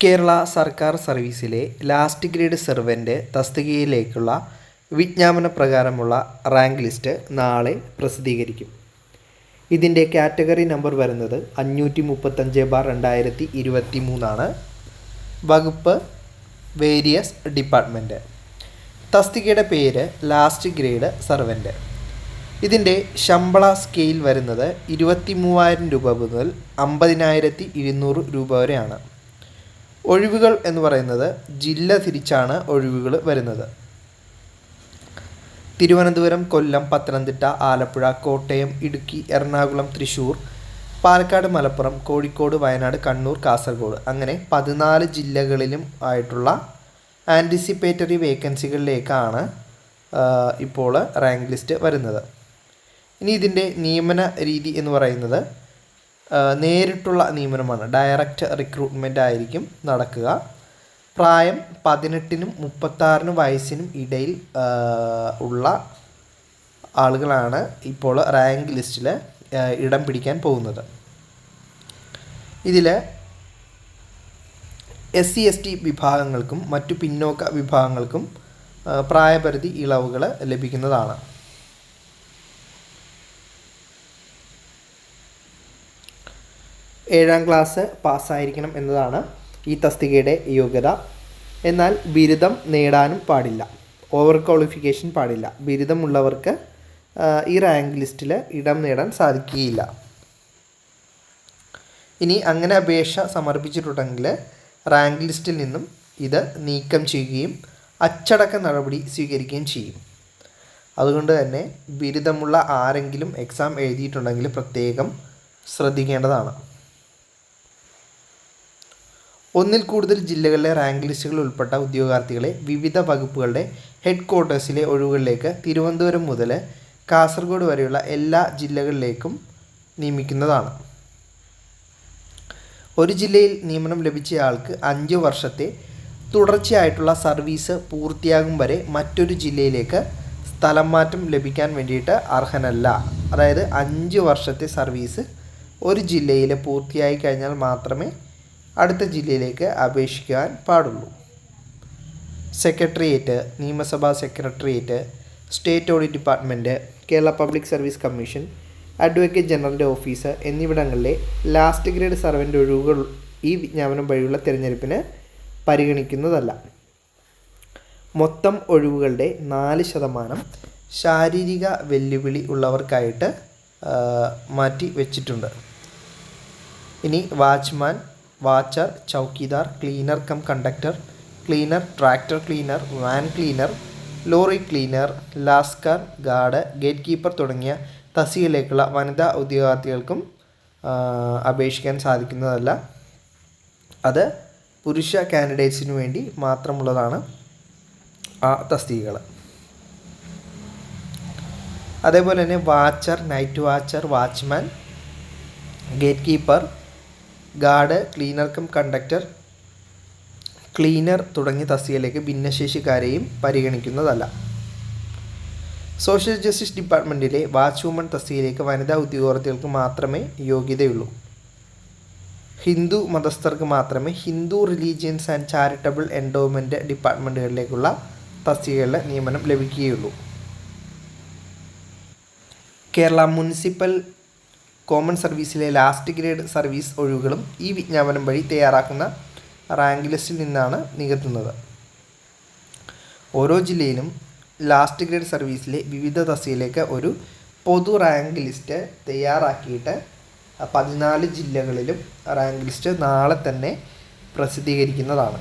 കേരള സർക്കാർ സർവീസിലെ last grade servant തസ്തികയിലേക്കുള്ള വിജ്ഞാപന പ്രകാരമുള്ള റാങ്ക് ലിസ്റ്റ് നാളെ പ്രസിദ്ധീകരിക്കും. ഇതിന്റെ കാറ്റഗറി നമ്പർ വരുന്നത് അഞ്ഞൂറ്റി മുപ്പത്തഞ്ച് ബാർ രണ്ടായിരത്തി ഇരുപത്തി മൂന്നാണ് വകുപ്പ് വേരിയസ് ഡിപ്പാർട്ട്മെന്റ് തസ്തികയുടെ പേര് ലാസ്റ്റ് ഗ്രേഡ് സർവന്റ് ഇതിന്റെ ശമ്പള സ്കെയിൽ വരുന്നത് ഇരുപത്തി മൂവായിരം രൂപ മുതൽ അമ്പതിനായിരത്തി ഇരുന്നൂറ് രൂപ വരെയാണ്. ഒഴിവുകൾ എന്ന് പറയുന്നത് ജില്ല തിരിച്ചാണ് ഒഴിവുകൾ വരുന്നത്. തിരുവനന്തപുരം കൊല്ലം പത്തനംതിട്ട ആലപ്പുഴ കോട്ടയം ഇടുക്കി എറണാകുളം തൃശ്ശൂർ പാലക്കാട് മലപ്പുറം കോഴിക്കോട് വയനാട് കണ്ണൂർ കാസർഗോഡ്. അങ്ങനെ പതിനാല് ജില്ലകളിലും ആയിട്ടുള്ള ആന്റിസിപ്പേറ്ററി വേക്കൻസികളിലേക്കാണ് ഇപ്പോൾ റാങ്ക് ലിസ്റ്റ് വരുന്നത്. ഇനി ഇതിന്റെ നിയമന രീതി എന്ന് പറയുന്നത് നേരിട്ടുള്ള നിയമനമാണ്. ഡയറക്റ്റ് റിക്രൂട്ട്മെന്റ് ആയിരിക്കും നടക്കുക. പ്രായം പതിനെട്ടിനും മുപ്പത്താറിനും വയസ്സിനും ഇടയിൽ ഉള്ള ആളുകളാണ് ഇപ്പോൾ റാങ്ക് ലിസ്റ്റിൽ ഇടം പിടിക്കാൻ പോകുന്നത്. ഇതിൽ എസ് സി എസ് ടി വിഭാഗങ്ങൾക്കും മറ്റു പിന്നോക്ക വിഭാഗങ്ങൾക്കും പ്രായപരിധി ഇളവുകൾ ലഭിക്കുന്നതാണ്. ഏഴാം ക്ലാസ് പാസ്സായിരിക്കണം എന്നതാണ് ഈ തസ്തികയുടെ യോഗ്യത. എന്നാൽ ബിരുദം നേടാനും പാടില്ല. ഓവർ ക്വാളിഫിക്കേഷൻ പാടില്ല. ബിരുദമുള്ളവർക്ക് ഈ റാങ്ക് ലിസ്റ്റിൽ ഇടം നേടാൻ സാധിക്കുകയില്ല. ഇനി അങ്ങനെ അപേക്ഷ സമർപ്പിച്ചിട്ടുണ്ടെങ്കിൽ റാങ്ക് ലിസ്റ്റിൽ നിന്നും ഇത് നീക്കം ചെയ്യുകയും അച്ചടക്ക നടപടി സ്വീകരിക്കുകയും ചെയ്യും. അതുകൊണ്ട് തന്നെ ബിരുദമുള്ള ആരെങ്കിലും എക്സാം എഴുതിയിട്ടുണ്ടെങ്കിൽ പ്രത്യേകം ശ്രദ്ധിക്കേണ്ടതാണ്. ഒന്നിൽ കൂടുതൽ ജില്ലകളിലെ റാങ്ക് ലിസ്റ്റുകളിൽ ഉൾപ്പെട്ട ഉദ്യോഗാർത്ഥികളെ വിവിധ വകുപ്പുകളുടെ ഹെഡ് ക്വാർട്ടേഴ്സിലെ ഒഴിവുകളിലേക്ക് തിരുവനന്തപുരം മുതൽ കാസർഗോഡ് വരെയുള്ള എല്ലാ ജില്ലകളിലേക്കും നിയമിക്കുന്നതാണ്. ഒരു ജില്ലയിൽ നിയമനം ലഭിച്ചയാൾക്ക് അഞ്ച് വർഷത്തെ തുടർച്ചയായിട്ടുള്ള സർവീസ് പൂർത്തിയാകും വരെ മറ്റൊരു ജില്ലയിലേക്ക് സ്ഥലം മാറ്റം ലഭിക്കാൻ വേണ്ടിയിട്ട് അർഹനല്ല. അതായത് അഞ്ച് വർഷത്തെ സർവീസ് ഒരു ജില്ലയിൽ പൂർത്തിയായി കഴിഞ്ഞാൽ മാത്രമേ അടുത്ത ജില്ലയിലേക്ക് അപേക്ഷിക്കാൻ പാടുള്ളൂ. സെക്രട്ടേറിയറ്റ് നിയമസഭാ secretariat state audit department Kerala public service commission advocate ജനറലിന്റെ ഓഫീസ് എന്നിവിടങ്ങളിലെ ലാസ്റ്റ് ഗ്രേഡ് സർവന്റ് ഒഴിവുകൾ ഈ വിജ്ഞാപനം വഴിയുള്ള തിരഞ്ഞെടുപ്പിന് പരിഗണിക്കുന്നതല്ല. മൊത്തം ഒഴിവുകളുടെ നാല് ശതമാനം ശാരീരിക വെല്ലുവിളി ഉള്ളവർക്കായിട്ട് മാറ്റി വെച്ചിട്ടുണ്ട്. ഇനി watchman watcher chowkidar cleaner cum conductor cleaner tractor cleaner van cleaner lorry cleaner lascar guard gate keeper തുടങ്ങിയ തസ്തികയിലേക്കുള്ള വനിതാ ഉദ്യോഗാർത്ഥികൾക്കും അപേക്ഷിക്കാൻ സാധിക്കുന്നതല്ല. അത് പുരുഷ കാൻഡിഡേറ്റ്സിനു വേണ്ടി മാത്രമുള്ളതാണ് ആ തസ്തികകൾ അതേപോലെ തന്നെ watcher night watcher watchman gate keeper guard cleaner cum conductor cleaner തുടങ്ങിയ തസ്തികയിലേക്ക് ഭിന്നശേഷിക്കാരെയും പരിഗണിക്കുന്നതല്ല. സോഷ്യൽ ജസ്റ്റിസ് ഡിപ്പാർട്ട്മെന്റിലെ വാച്ച് വുമൺ തസ്തികയിലേക്ക് വനിതാ ഉദ്യോഗാർത്ഥികൾക്ക് മാത്രമേ യോഗ്യതയുള്ളൂ. ഹിന്ദു മതസ്ഥർക്ക് മാത്രമേ Hindu religions and charitable endowment ഡിപ്പാർട്ട്മെന്റുകളിലേക്കുള്ള തസ്തികകളുടെ നിയമനം ലഭിക്കുകയുള്ളൂ. കേരള മുനിസിപ്പൽ കോമൺ സർവീസിലെ ലാസ്റ്റ് ഗ്രേഡ് സർവീസ് ഒഴിവുകളും ഈ വിജ്ഞാപനം വഴി തയ്യാറാക്കുന്ന റാങ്ക് ലിസ്റ്റിൽ നിന്നാണ് നികത്തുന്നത്. ഓരോ ജില്ലയിലും ലാസ്റ്റ് ഗ്രേഡ് സർവീസിലെ വിവിധ തസ്തികയിലേക്ക് ഒരു പൊതു റാങ്ക് ലിസ്റ്റ് തയ്യാറാക്കിയിട്ട് പതിനാല് ജില്ലകളിലും റാങ്ക് ലിസ്റ്റ് നാളെ തന്നെ പ്രസിദ്ധീകരിക്കുന്നതാണ്.